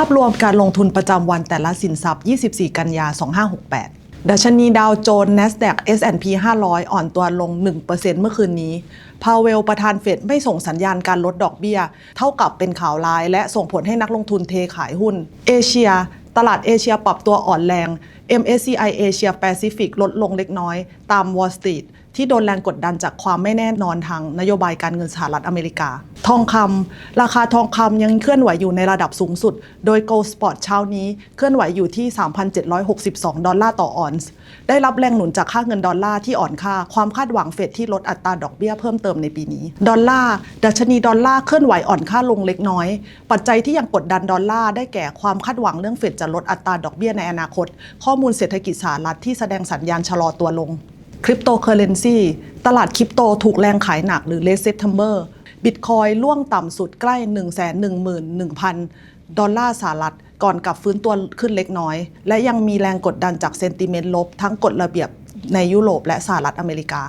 าพรวมการลงทุนประจำวันแต่ละสินทรัพย์ 24 กันยา 2568 ดัชนีดาวโจนส์ NASDAQ S&P 500 อ่อนตัวลง 1%เมื่อคืนนี้ พาวเวลประธานเฟดไม่ส่งสัญญาณการลดดอกเบี้ย เท่ากับเป็นข่าวร้าย และส่งผลให้นักลงทุนเทขายหุ้น เอเชีย ตลาดเอเชียปรับตัวอ่อนแรง MSCI Asia Pacific ลดลงเล็กน้อย ตาม Wall Street ที่โดนแรงกดดันจากความไม่แน่นอนทางนโยบายการเงินสหรัฐอเมริกา ทองคำราคาทองคำยังเคลื่อนไหวอยู่ในระดับสูงสุด โดย Gold Spot เช้านี้เคลื่อนไหวอยู่ที่ 3,762 ดอลลาร์ต่อออนซ์ ได้รับแรงหนุนจากค่าเงินดอลลาร์ที่อ่อนค่า ความคาดหวังเฟดที่ลดอัตราดอกเบี้ยเพิ่มเติมในปีนี้ ดอลลาร์ ดัชนีดอลลาร์เคลื่อนไหวอ่อนค่าลงเล็กน้อย ปัจจัยที่ยังกดดันดอลลาร์ได้แก่ความคาดหวังเรื่องเฟดจะลดอัตราดอกเบี้ยในอนาคต ข้อมูลเศรษฐกิจสหรัฐที่แสดงสัญญาณชะลอตัวลง คริปโตเคอเรนซีตลาดคริปโตถูกแรงขายหนักหรือเลสเซ t มเบิตคอยล่วงต่ำสุดใกล้ 1 1 1 1 0 0 0 ดอลลาร์สหรัฐ ก่อนกลับฟื้นตัวขึ้นเล็กน้อย และยังมีแรงกดดันจากเซนติเมนต์ลบทั้งกฎระเบียบในยุโรปและสหรัฐอเมริกา